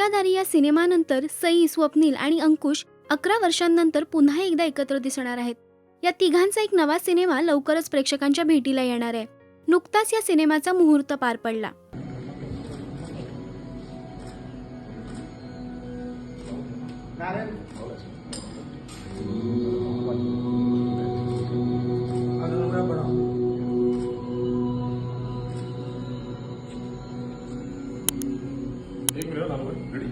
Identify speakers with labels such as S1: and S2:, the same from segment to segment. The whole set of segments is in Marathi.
S1: दुनियादारी या सिनेमानंतर सई स्वप्नील आणि अंकुश अकरा वर्षांनंतर पुन्हा एकदा एकत्र दिसणार आहेत. या तिघांचा एक नवा सिनेमा लवकरच प्रेक्षकांच्या भेटीला येणार आहे. नुकताच या सिनेमाचा मुहूर्त पार पडला.
S2: एक मिनिट लागू ready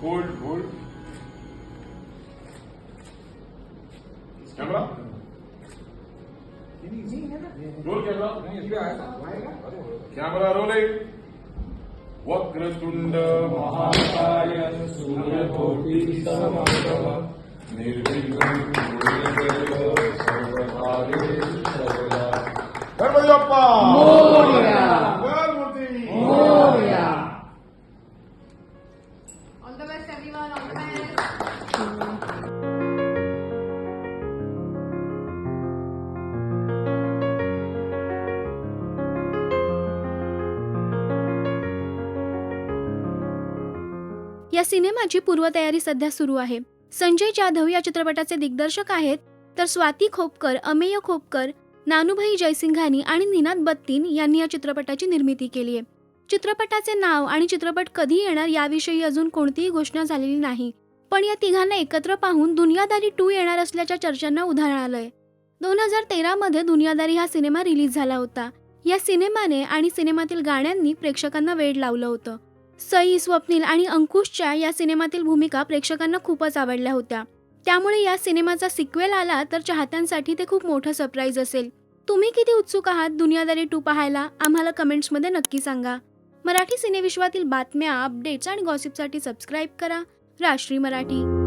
S2: hold hold camera roll camera camera rolling Vakratunda महाकाय सूर्यकोटि निर्विघ्नं सर्वदा बाप्पा Ganpati
S3: everyone. All the best.
S1: या सिनेमाची पूर्वतयारी सध्या सुरू आहे संजय जाधव या चित्रपटाचे दिग्दर्शक आहेत तर स्वाती खोपकर अमेय खोपकर नानूभाई जयसिंघानी आणि निनाद बत्तीन यांनी या चित्रपटाची निर्मिती केली आहे चित्रपटाचे नाव आणि चित्रपट कधी येणार याविषयी अजून कोणतीही घोषणा झालेली नाही. पण या तिघांना एकत्र पाहून दुनियादारी टू येणार असल्याच्या चर्चांना उदाहरण आलंय. दोन हजार तेरामध्ये दुनियादारी हा सिनेमा रिलीज झाला होता. या सिनेमाने आणि सिनेमातील गाण्यांनी प्रेक्षकांना वेड लावलं होतं. सई स्वप्नील आणि अंकुशच्या या सिनेमातील भूमिका प्रेक्षकांना खूपच आवडल्या होत्या. त्यामुळे या सिनेमाचा सिक्वेल आला तर चाहत्यांसाठी ते खूप मोठं सरप्राईज असेल. तुम्ही किती उत्सुक आहात दुनियादारी टू पाहायला? आम्हाला कमेंट्समध्ये नक्की सांगा. मराठी सिनेविश्वातील बातम्या अपडेट्स आणि गॉसिपसाठी सबस्क्राईब करा. राष्ट्रीय मराठी.